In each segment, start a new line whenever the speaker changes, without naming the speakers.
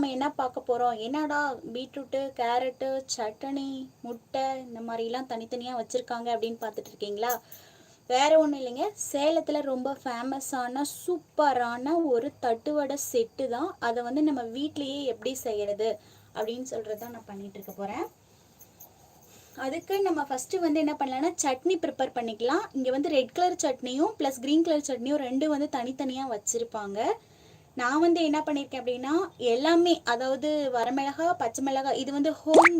நம்ம என்ன பார்க்க போகிறோம் என்னடா பீட்ரூட்டு கேரட்டு சட்டனி முட்டை இந்த மாதிரிலாம் தனித்தனியாக வச்சுருக்காங்க அப்படின்னு பார்த்துட்டு இருக்கீங்களா? வேறு ஒன்றும் இல்லைங்க. சேலத்தில் ரொம்ப ஃபேமஸான சூப்பரான ஒரு தட்டுவடை செட்டு தான். அதை வந்து நம்ம வீட்லேயே எப்படி செய்கிறது அப்படின்னு சொல்கிறது தான் நான் பண்ணிகிட்டு இருக்க போகிறேன் அதுக்கு நம்ம ஃபஸ்ட்டு வந்து என்ன பண்ணலாம்னா சட்னி ப்ரிப்பேர் பண்ணிக்கலாம். இங்கே வந்து ரெட் கலர் சட்னியும் ப்ளஸ் க்ரீன் கலர் சட்னியும் ரெண்டும் வந்து தனித்தனியாக வச்சுருப்பாங்க. நான் வந்து என்ன பண்ணியிருக்கேன் அப்படின்னா எல்லாமே அதாவது வரமிளகா பச்சை மிளகாய் இது வந்து ஹோம்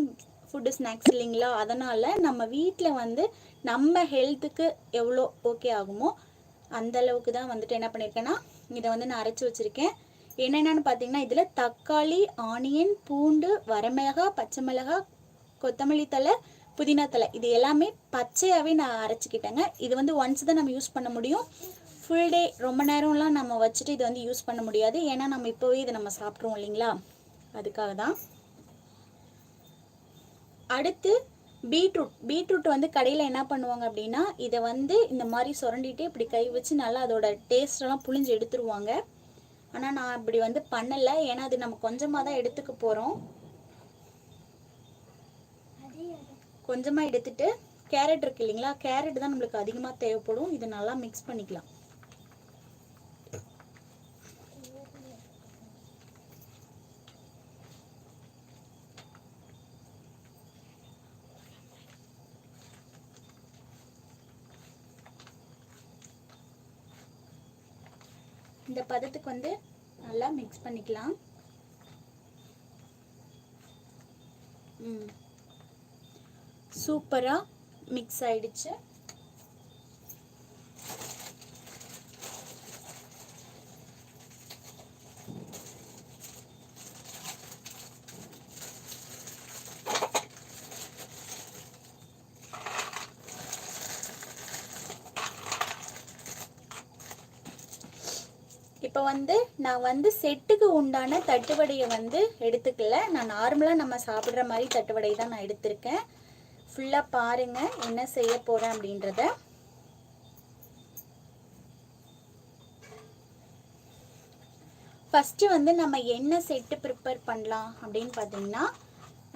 ஃபுட்டு ஸ்நாக்ஸ் இல்லைங்களா? அதனால் நம்ம வீட்டில் வந்து நம்ம ஹெல்த்துக்கு எவ்வளோ ஓகே ஆகுமோ அந்த அளவுக்கு தான் வந்துட்டு என்ன பண்ணியிருக்கேன்னா இதை வந்து நான் அரைச்சி வச்சுருக்கேன். என்னென்னு பார்த்தீங்கன்னா இதில் தக்காளி ஆனியன் பூண்டு வரமிளகா பச்சை மிளகாய் கொத்தமல்லி தழை புதினா தழை இது எல்லாமே பச்சையாகவே நான் அரைச்சிக்கிட்டேங்க. இது வந்து ஒன்ஸ் தான் நம்ம யூஸ் பண்ண முடியும். ஃபுல் டே ரொம்ப நேரம்லாம் நம்ம வச்சுட்டு இதை வந்து யூஸ் பண்ண முடியாது. ஏன்னா நம்ம இப்போவே இதை நம்ம சாப்பிட்ருவோம் இல்லைங்களா? அதுக்காக தான். அடுத்து பீட்ரூட். பீட்ரூட் வந்து கடையில் என்ன பண்ணுவாங்க அப்படின்னா இதை வந்து இந்த மாதிரி சுரண்டிட்டு இப்படி கை வச்சு நல்லா அதோட டேஸ்டெல்லாம் புழிஞ்சு எடுத்துருவாங்க. ஆனால் நான் இப்படி வந்து பண்ணலை. ஏன்னா அது நம்ம கொஞ்சமாக தான் எடுத்துக்க போகிறோம் கொஞ்சமாக எடுத்துட்டு கேரட் இருக்கு இல்லைங்களா? கேரட் தான் நம்மளுக்கு அதிகமாக தேவைப்படும். இதை நல்லா மிக்ஸ் பண்ணிக்கலாம். இந்த பதத்துக்கு வந்து நல்லா மிக்ஸ் பண்ணிக்கலாம். ம். சூப்பராக மிக்ஸ் ஆயிடுச்சு. இப்போ வந்து நான் வந்து செட்டுக்கு உண்டான தட்டுவடையை வந்து எடுத்துக்கல. நான் நார்மலாக நம்ம சாப்பிட்ற மாதிரி தட்டுவடை தான் நான் எடுத்திருக்கேன். ஃபுல்லாக பாருங்கள் என்ன செய்ய போகிறேன் அப்படின்றத. ஃபஸ்ட்டு வந்து நம்ம என்ன செட்டு ப்ரிப்பேர் பண்ணலாம் அப்படின்னு பார்த்தீங்கன்னா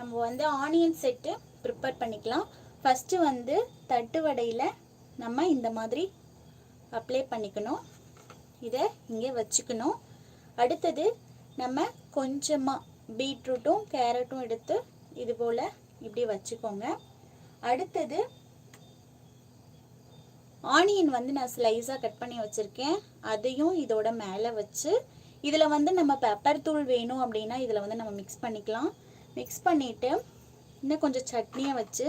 நம்ம வந்து ஆனியன் செட்டு ப்ரிப்பேர் பண்ணிக்கலாம். ஃபஸ்ட்டு வந்து தட்டு வடையில் நம்ம இந்த மாதிரி அப்ளை பண்ணிக்கணும். இதை இங்கே வச்சுக்கணும். அடுத்தது நம்ம கொஞ்சமாக பீட்ரூட்டும் கேரட்டும் எடுத்து இது போல் இப்படி வச்சுக்கோங்க. அடுத்தது ஆனியன் வந்து நான் ஸ்லைஸாக கட் பண்ணி வச்சுருக்கேன். அதையும் இதோட மேலே வச்சு இதில் வந்து நம்ம பெப்பர் தூள் வேணும் அப்படின்னா இதில் வந்து நம்ம மிக்ஸ் பண்ணிக்கலாம். மிக்ஸ் பண்ணிவிட்டு இன்னும் கொஞ்சம் சட்னியை வச்சு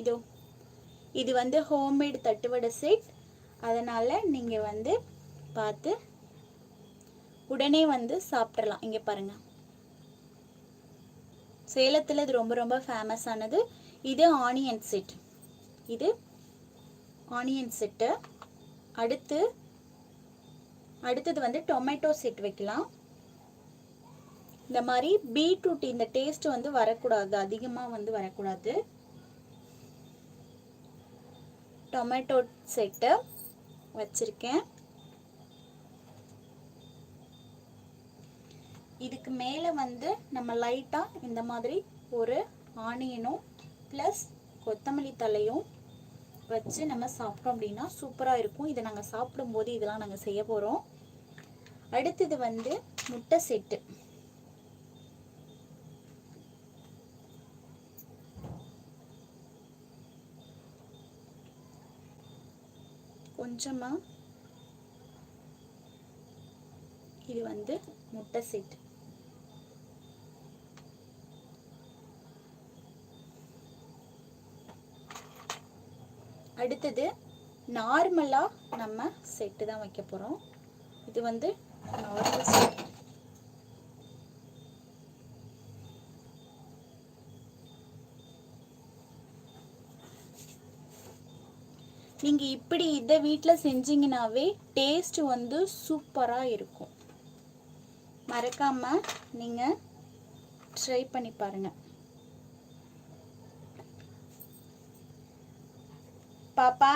இதோ இது வந்து ஹோம்மேட் தட்டுவடை செட் அதனால் நீங்கள் வந்து பார்த்து உடனே வந்து சாப்பிட்றலாம் இங்கே பாருங்கள் சேலத்தில் இது ரொம்ப ரொம்ப ஃபேமஸ் ஆனது. இது ஆனியன் செட் இது ஆனியன் செட்டு அடுத்து அடுத்தது வந்து டொமேட்டோ செட் வைக்கலாம். இந்த மாதிரி பீட்ரூட் இந்த டேஸ்ட் வந்து வரக்கூடாது. அதிகமாக வந்து வரக்கூடாது. டொமேட்டோ செட்டு வச்சுருக்கேன். இதுக்கு மேலே வந்து நம்ம லைட்டாக இந்த மாதிரி ஒரு ஆனியனும் ப்ளஸ் கொத்தமல்லி தலையும் வச்சு நம்ம சாப்பிட்டோம் அப்படின்னா சூப்பராக இருக்கும். இதை நாங்கள் சாப்பிடும்போது இதெல்லாம் நாங்கள் செய்ய போகிறோம் அடுத்தது வந்து முட்டை செட்டு. கொஞ்சமாக இது வந்து முட்டை செட் அடுத்தது நார்மலாக நம்ம செட்டு தான் வைக்க போகிறோம் இது வந்து நார்மல் செட் நீங்கள் இப்படி இதை வீட்டில் செஞ்சீங்கனாவே டேஸ்ட் வந்து சூப்பராக இருக்கும். மறக்காம நீங்கள் ட்ரை பண்ணி பாருங்கள் பாப்பா?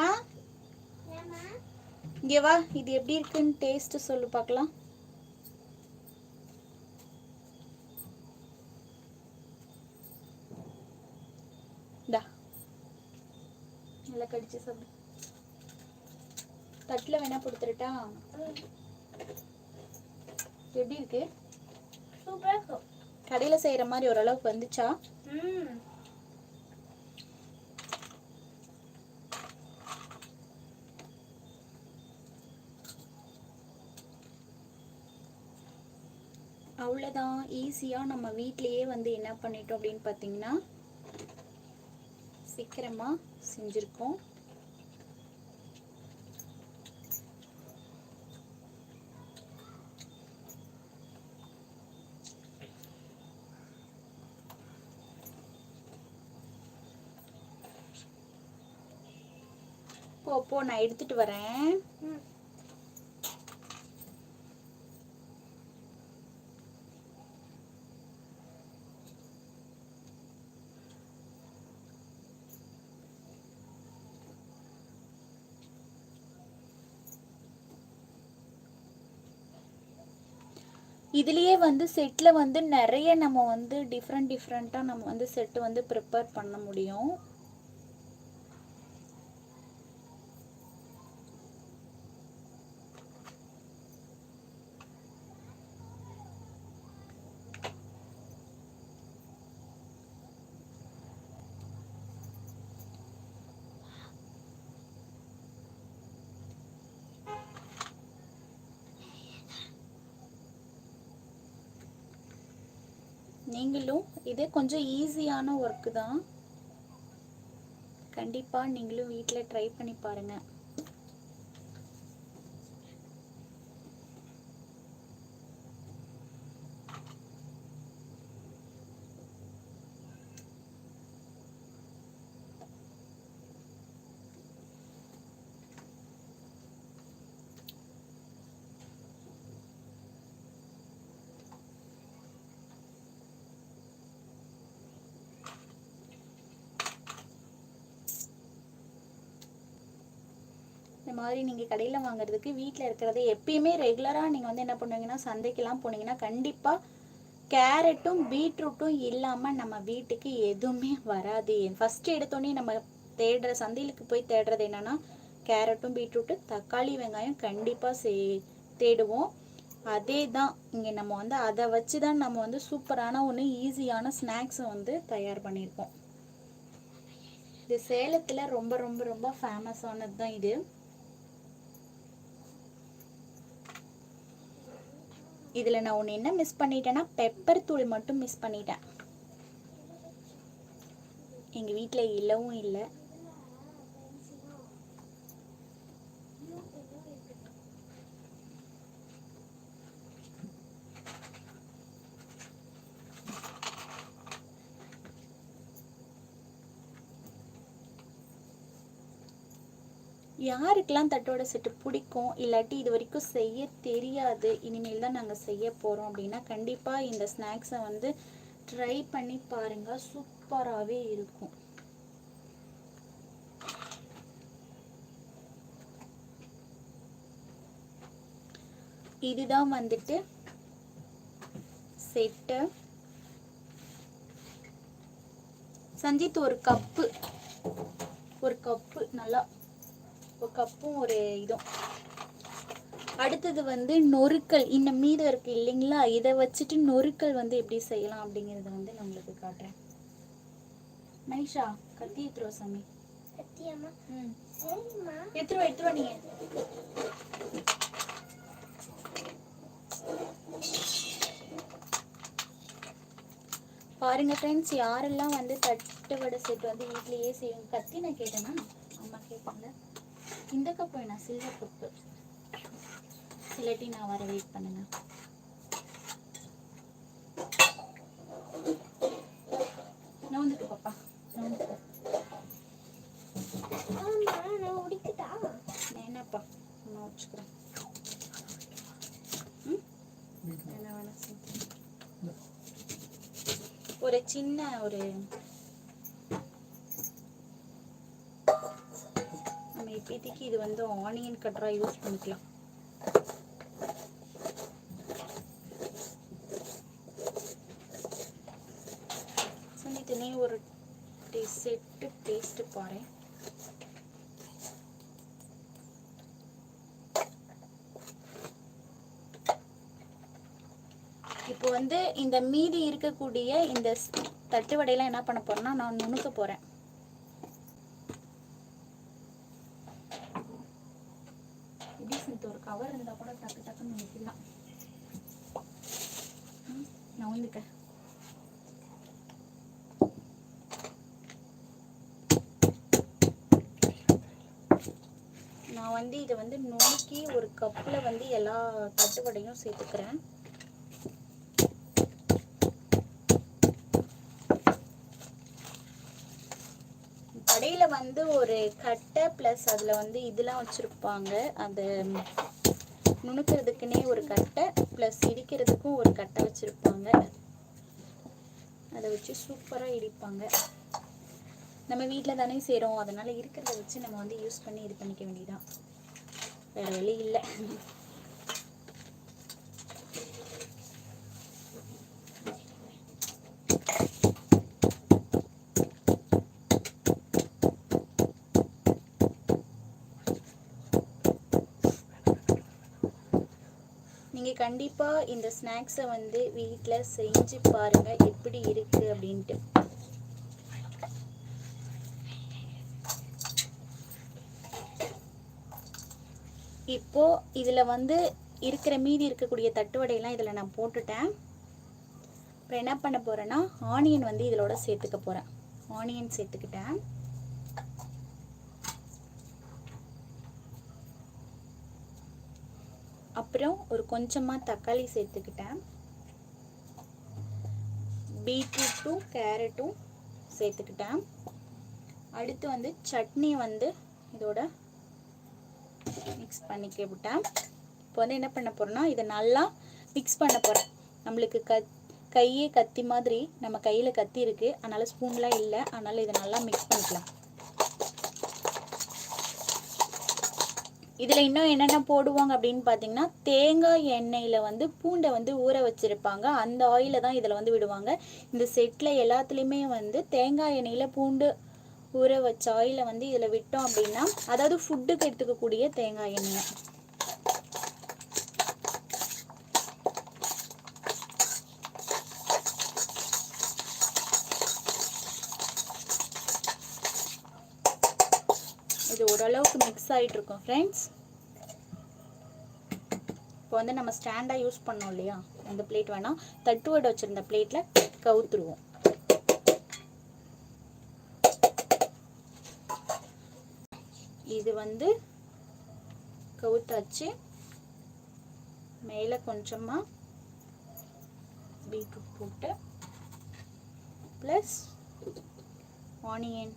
இங்கே வா இது எப்படி இருக்குன்னு டேஸ்ட் சொல்லு பார்க்கலாம் நல்லா கடிச்சு சாப்பிடு. தட்டில் வேணா கொடுத்துருட்டா. எப்படி இருக்கு?
சூப்பரா இருக்கும்.
கடையில் செய்கிற மாதிரி ஓரளவுக்கு வந்துச்சா? அவ்வளோதான் ஈஸியாக நம்ம வீட்லேயே வந்து என்ன பண்ணிட்டோம் அப்படின்னு பார்த்தீங்கன்னா சீக்கிரமாக செஞ்சுருக்கோம். போ போ நான் எடுத்துட்டு வரேன். இதுலயே வந்து செட்டில் வந்து நிறைய நம்ம வந்து டிஃப்ரெண்ட் டிஃப்ரெண்ட்டாக நம்ம வந்து செட்டு வந்து ப்ரிப்பேர் பண்ண முடியும். நீங்களும் இது கொஞ்சம் ஈஸியான ஒர்க்கு தான். கண்டிப்பாக நீங்களும் வீட்டில் ட்ரை பண்ணி பாருங்கள் இந்த மாதிரி நீங்கள் கடையில் வாங்குறதுக்கு வீட்டில் இருக்கிறத எப்பயுமே ரெகுலராக நீங்கள் வந்து என்ன பண்ணுவீங்கன்னா சந்தைக்கெல்லாம் போனீங்கன்னா கண்டிப்பாக கேரட்டும் பீட்ரூட்டும் இல்லாமல் நம்ம வீட்டுக்கு எதுவுமே வராது. ஃபஸ்ட்டு எடுத்தோடனே நம்ம தேடுற சந்தையிலுக்கு போய் தேடுறது என்னென்னா கேரட்டும் பீட்ரூட்டு தக்காளி வெங்காயம் கண்டிப்பாக சே தேடுவோம். அதே தான் இங்கே நம்ம வந்து அதை வச்சு தான் நம்ம வந்து சூப்பரான ஒன்று ஈஸியான ஸ்நாக்ஸை வந்து தயார் பண்ணியிருக்கோம். இது சேலத்தில் ரொம்ப ரொம்ப ரொம்ப ஃபேமஸானது தான் இது. இதில் நான் ஒன்று என்ன மிஸ் பண்ணிட்டேன்னா பெப்பர் தூள் மட்டும் மிஸ் பண்ணிட்டேன். எங்கள் வீட்டில் இல்லவும் இல்லை. யாருக்கெல்லாம் தட்டோட செட்டு பிடிக்கும் இல்லாட்டி இது வரைக்கும் செய்ய தெரியாது இனிமேல் தான் நாங்கள் செய்ய போகிறோம் அப்படின்னா கண்டிப்பாக இந்த ஸ்நாக்ஸை வந்து ட்ரை பண்ணி பாருங்கள் சூப்பராகவே இருக்கும். இதுதான் வந்துட்டு செட்டு. சஞ்சித் ஒரு கப்பு ஒரு கப்பு நல்லா ஒரு கப்பும் ஒரு இதுவும் அடுத்தது வந்து நொறுக்கல். இன்னும் மீதம் இருக்கு இல்லைங்களா? இதை வச்சுட்டு நொறுக்கல் வந்து எப்படி செய்யலாம் அப்படிங்கிறத வந்து நான் உங்களுக்கு காட்டுறேன். நைஷா கத்தி எடுத்துருவா சாமி. எடுத்துருவா எடுத்துருவா நீங்க. பாருங்க ஃப்ரெண்ட்ஸ் யாரெல்லாம் வந்து தட்டு வடை செட் வந்து வீட்லயே செய்வாங்க? கத்தி நான் கேட்டேனா? அம்மா கேட்டாங்க இந்த கப் வேணாம் சில்வர் கப்பு இல்லாட்டி நான் வர வெயிட் பண்ணுங்க. நவுந்துட்டு பாப்பா
உடிக்குதா
என்னப்பா நான் வச்சுக்கிறேன். ஒரு சின்ன ஒரு இப்போதைக்கு இது வந்து ஆனியன் கட்டராக யூஸ் பண்ணிக்கலாம். ஸோ இதுலேயே ஒரு செட்டு பேஸ்ட்டு பாரு இப்போ வந்து இந்த மீதி இருக்கக்கூடிய இந்த தட்டு வடையெல்லாம் என்ன பண்ண போகிறேன்னா நான் நுணுக்க போகிறேன் கவர் இருந்தால் கூட டக்கு டக்குன்னு நினைக்கலாம் நான் வந்துக்க நான் வந்து இதை வந்து நுணுக்கி ஒரு கப்பில் வந்து எல்லா தட்டுவடையும் சேர்த்துக்கிறேன். கடையில் வந்து ஒரு கட்டை ப்ளஸ் அதில் வந்து இதெல்லாம் வச்சுருப்பாங்க. அந்த நுணுக்கிறதுக்குனே ஒரு கட்டை ப்ளஸ் இடிக்கிறதுக்கும் ஒரு கட்டை வச்சுருப்பாங்க. அதை வச்சு சூப்பராக இடிப்பாங்க. நம்ம வீட்டில் தானே செய்கிறோம் அதனால் இருக்கிறத வச்சு நம்ம வந்து யூஸ் பண்ணி இது பண்ணிக்க வேண்டியதான் வேறு வழி இல்லை. நீங்கள் கண்டிப்பாக இந்த ஸ்நாக்ஸை வந்து வீட்டில் செஞ்சு பாருங்கள் எப்படி இருக்குது அப்படின்ட்டு. இப்போ இதில் வந்து இருக்கிற மீதி இருக்கக்கூடிய தட்டுவடையெல்லாம் இதில் நான் போட்டுட்டேன். அப்புறம் என்ன பண்ண போகிறேன்னா ஆனியன் வந்து இதிலோட சேர்த்துக்க போகிறேன் ஆனியன் சேர்த்துக்கிட்டேன். அப்புறம் ஒரு கொஞ்சமாக தக்காளி சேர்த்துக்கிட்டேன். பீட்ரூட்டும் கேரட்டும் சேர்த்துக்கிட்டேன். அடுத்து வந்து சட்னி வந்து இதோட மிக்ஸ் பண்ணிக்க விட்டேன். இப்போ வந்து என்ன பண்ண போகிறோன்னா இதை நல்லா மிக்ஸ் பண்ண போகிறேன் நம்மளுக்கு க கையே கத்தி மாதிரி நம்ம கையில் கத்தி இருக்குது அதனால் ஸ்பூன்லாம் இல்லை. அதனால் இதை நல்லா மிக்ஸ் பண்ணிக்கலாம். இதில் இன்னும் என்னென்ன போடுவாங்க அப்படின்னு பார்த்தீங்கன்னா தேங்காய் எண்ணெயில் வந்து பூண்டை வந்து ஊற வச்சுருப்பாங்க. அந்த ஆயிலை தான் இதில் வந்து விடுவாங்க. இந்த செட்டில் எல்லாத்துலேயுமே வந்து தேங்காய் எண்ணெயில் பூண்டு ஊற வச்ச ஆயிலை வந்து இதில் விட்டோம் அப்படின்னா அதாவது ஃபுட்டுக்கு எடுத்துக்கக்கூடிய தேங்காய் எண்ணெயை. இது ஓரளவுக்கு மிக்ஸ் ஆகிட்டு இருக்கும் ஃப்ரெண்ட்ஸ் இப்போ வந்து நம்ம ஸ்டாண்டாக யூஸ் பண்ணோம் இல்லையா? அந்த பிளேட் வேணால் தட்டு வச்சுருந்த பிளேட்டில் கவுத்துருவோம். இது வந்து கவுத்தாச்சு. மேலே கொஞ்சமாக பீட்ரூட் போட்டு ப்ளஸ் ஆனியன்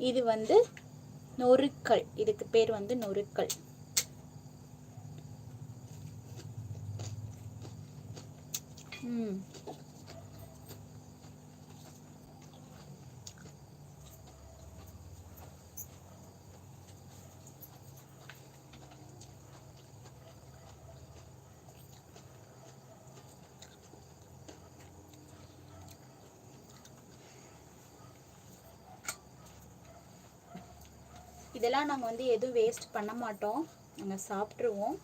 இது வந்து நொறுக்கல். இதுக்கு பேர் வந்து நொறுக்கல். ம். இதெல்லாம் நாங்கள் வந்து எதுவும் வேஸ்ட் பண்ண மாட்டோம். நாங்கள் சாப்பிட்ருவோம்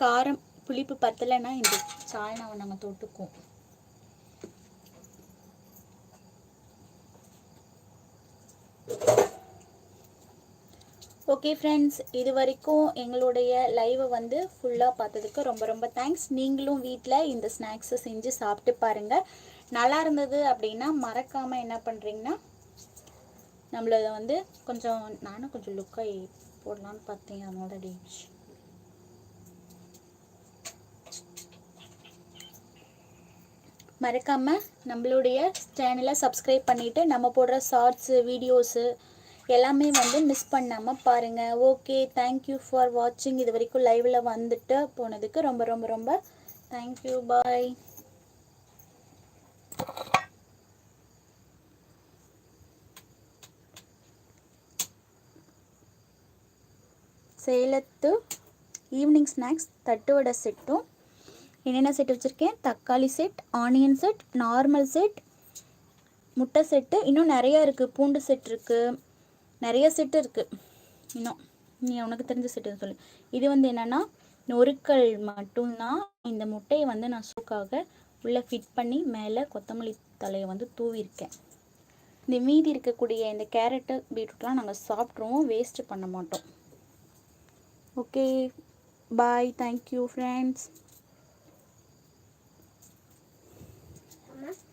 காரம் புளிப்பு பத்தலைன்னா இந்த சால்னாவை நாங்கள் தொட்டுக்குவோம். ஓகே ஃப்ரெண்ட்ஸ் இது வரைக்கும் எங்களுடைய லைவை வந்து ஃபுல்லாக பார்த்ததுக்கு ரொம்ப ரொம்ப தேங்க்ஸ் நீங்களும் வீட்டில் இந்த ஸ்நாக்ஸை செஞ்சு சாப்பிட்டு பாருங்கள் நல்லா இருந்தது அப்படின்னா மறக்காமல் என்ன பண்ணுறீங்கன்னா நம்மள வந்து கொஞ்சம் நானும் கொஞ்சம் லுக்காக போடலான்னு பார்த்தேன் அதனால அப்படி மறக்காமல் நம்மளுடைய சேனலை சப்ஸ்கிரைப் பண்ணிவிட்டு நம்ம போடுற ஷார்ட்ஸு வீடியோஸு எல்லாமே வந்து மிஸ் பண்ணாமல் பாருங்கள் ஓகே தேங்க்யூ ஃபார் வாட்சிங் இது வரைக்கும் லைவில் வந்துட்டு போனதுக்கு ரொம்ப ரொம்ப ரொம்ப தேங்க்யூ பாய் சேலத்து ஈவினிங் ஸ்நாக்ஸ் தட்டுவடை செட்டும் என்னென்ன செட் வச்சுருக்கேன்? தக்காளி set onion set normal set முட்டை செட்டு இன்னும் நிறையா இருக்குது பூண்டு செட் இருக்குது நிறைய செட்டு இருக்குது இன்னும். நீ உனக்கு தெரிஞ்ச செட்டு சொல்லு. இது வந்து என்னென்னா நொறுக்கல் மட்டும்தான். இந்த முட்டையை வந்து நான் சூக்காக உள்ளே ஃபிட் பண்ணி மேலே கொத்தமல்லி தலையை வந்து தூவிருக்கேன் இந்த மீதி இருக்கக்கூடிய இந்த கேரட்டு பீட்ரூட்லாம் நாங்கள் சாப்பிட்ருவோம் வேஸ்ட்டு பண்ண மாட்டோம். Okay bye thank you friends